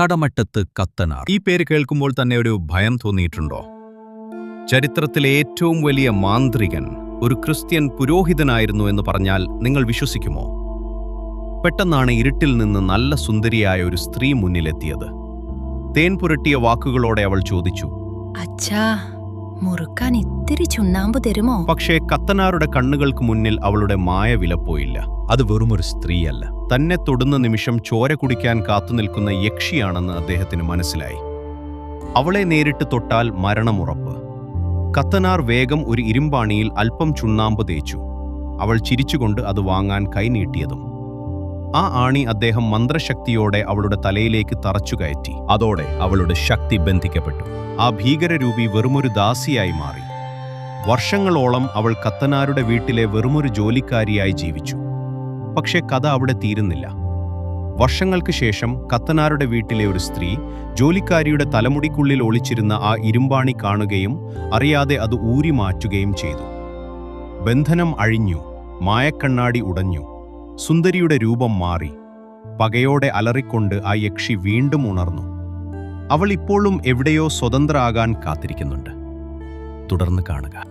കടമറ്റത്ത് കത്തനാർ. ഈ പേര് കേൾക്കുമ്പോൾ തന്നെ ഒരു ഭയം തോന്നിയിട്ടുണ്ടോ? ചരിത്രത്തിലെ ഏറ്റവും വലിയ മാന്ത്രികൻ ഒരു ക്രിസ്ത്യൻ പുരോഹിതനായിരുന്നു എന്ന് പറഞ്ഞാൽ നിങ്ങൾ വിശ്വസിക്കുമോ? പെട്ടെന്നാണ് ഇരുട്ടിൽ നിന്ന് നല്ല സുന്ദരിയായ ഒരു സ്ത്രീ മുന്നിലെത്തിയത്. തേൻ പുരട്ടിയ വാക്കുകളോടെ അവൾ ചോദിച്ചു അച്ഛാ മുറുക്കാൻ ഇത്തിരി ചുണ്ണാമ്പ് തരുമോ? പക്ഷേ കത്തനാരുടെ കണ്ണുകൾക്ക് മുന്നിൽ അവളുടെ മായ വിലപ്പോയില്ല അത് വെറുമൊരു സ്ത്രീയല്ല. തന്നെ തൊടുന്ന നിമിഷം ചോര കുടിക്കാൻ കാത്തുനിൽക്കുന്ന യക്ഷിയാണെന്ന് അദ്ദേഹത്തിന് മനസ്സിലായി. അവളെ നേരിട്ട് തൊട്ടാൽ മരണമുറപ്പ്. കത്തനാർ വേഗം ഒരു ഇരുമ്പാണിയിൽ അല്പം ചുണ്ണാമ്പ് തേച്ചു. അവൾ ചിരിച്ചുകൊണ്ട് അത് വാങ്ങാൻ കൈനീട്ടിയതും. ആ ആണി അദ്ദേഹം മന്ത്രശക്തിയോടെ അവളുടെ തലയിലേക്ക് തറച്ചു കയറ്റി. അതോടെ അവളുടെ ശക്തി ബന്ധിക്കപ്പെട്ടു. ആ ഭീകരരൂപി വെറുമൊരു ദാസിയായി മാറി. വർഷങ്ങളോളം അവൾ കത്തനാരുടെ വീട്ടിലെ വെറുമൊരു ജോലിക്കാരിയായി ജീവിച്ചു. പക്ഷേ കഥ അവിടെ തീരുന്നില്ല. വർഷങ്ങൾക്ക് ശേഷം കത്തനാരുടെ വീട്ടിലെ ഒരു സ്ത്രീ ജോലിക്കാരിയുടെ തലമുടിക്കുള്ളിൽ ഒളിച്ചിരുന്ന ആ ഇരുമ്പാണി കാണുകയും അറിയാതെ അത് ഊരി മാറ്റുകയും ചെയ്തു. ബന്ധനം അഴിഞ്ഞു. മായക്കണ്ണാടി ഉടഞ്ഞു. സുന്ദരിയുടെ രൂപം മാറി. പകയോടെ അലറിക്കൊണ്ട് ആ യക്ഷി വീണ്ടും ഉണർന്നു. അവൾ ഇപ്പോഴും എവിടെയോ സ്വതന്ത്ര ആകാൻ കാത്തിരിക്കുന്നുണ്ട്. തുടർന്ന് കാണുക.